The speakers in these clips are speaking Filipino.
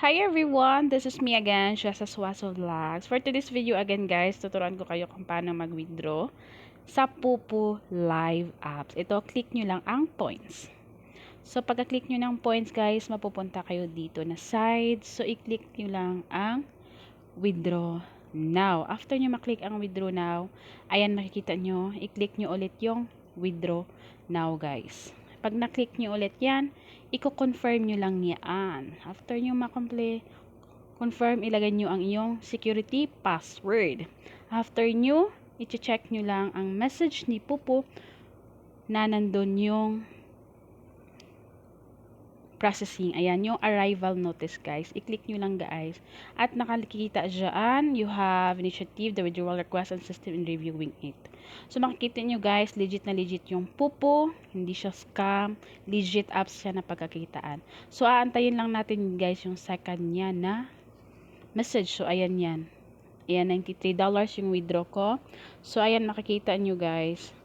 Hi everyone! This is me again, Shasa Swaso Vlogs. For today's video again guys, tuturuan ko kayo kung paano mag-withdraw sa Pupu Live Apps. Ito, click nyo lang ang points. So, pagka-click nyo ng points guys, mapupunta kayo dito na side. So, i-click nyo lang ang withdraw now. After nyo maklik ang withdraw now, ayan makikita nyo, i-click nyo ulit yung withdraw now guys. Pag na-click nyo ulit yan, i-confirm nyo lang yan. After nyo ma-complete, confirm, ilagay nyo ang iyong security password. After nyo, i-check nyo lang ang message ni Pupu na nandun yung processing. Ayan, yung arrival notice, guys. I-click nyo lang, guys. At nakikita dyan, you have initiative, the withdrawal request, and system in reviewing it. So, makikita nyo, guys, legit na legit yung pupo. Hindi siya scam. Legit apps siya na pagkakitaan. So, aantayin lang natin, guys, yung second niya na message. So, ayan yan. Ayan, $93 yung withdraw ko. So, ayan, makikita nyo, guys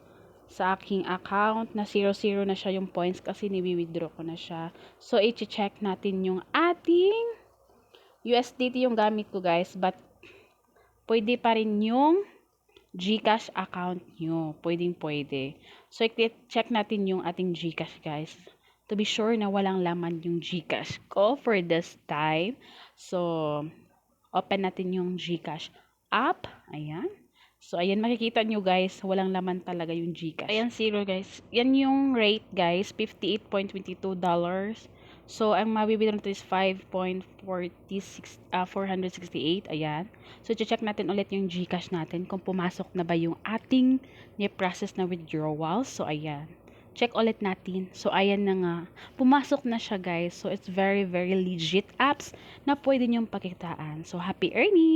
sa aking account na 00 na siya yung points kasi niwi-withdraw ko na siya. So, i-check natin yung ating USDT yung gamit ko guys. But, pwede pa rin yung Gcash account nyo. Pwedeng pwede. So, i-check natin yung ating Gcash guys. To be sure na walang laman yung Gcash ko for this time. So, open natin yung Gcash app. Ayan. So, ayan, makikita nyo guys, walang laman talaga yung Gcash. Ayan, zero guys. Yan yung rate guys, $58.22. So, ang mabibili nito is 5.46, uh, 468. Ayan. So, check natin ulit yung Gcash natin kung pumasok na ba yung ating ni-process na withdrawal. So, ayan. Check ulit natin. So, ayan na nga. Pumasok na siya guys. So, it's very, very legit apps na pwede nyong pakitaan. So, happy earning!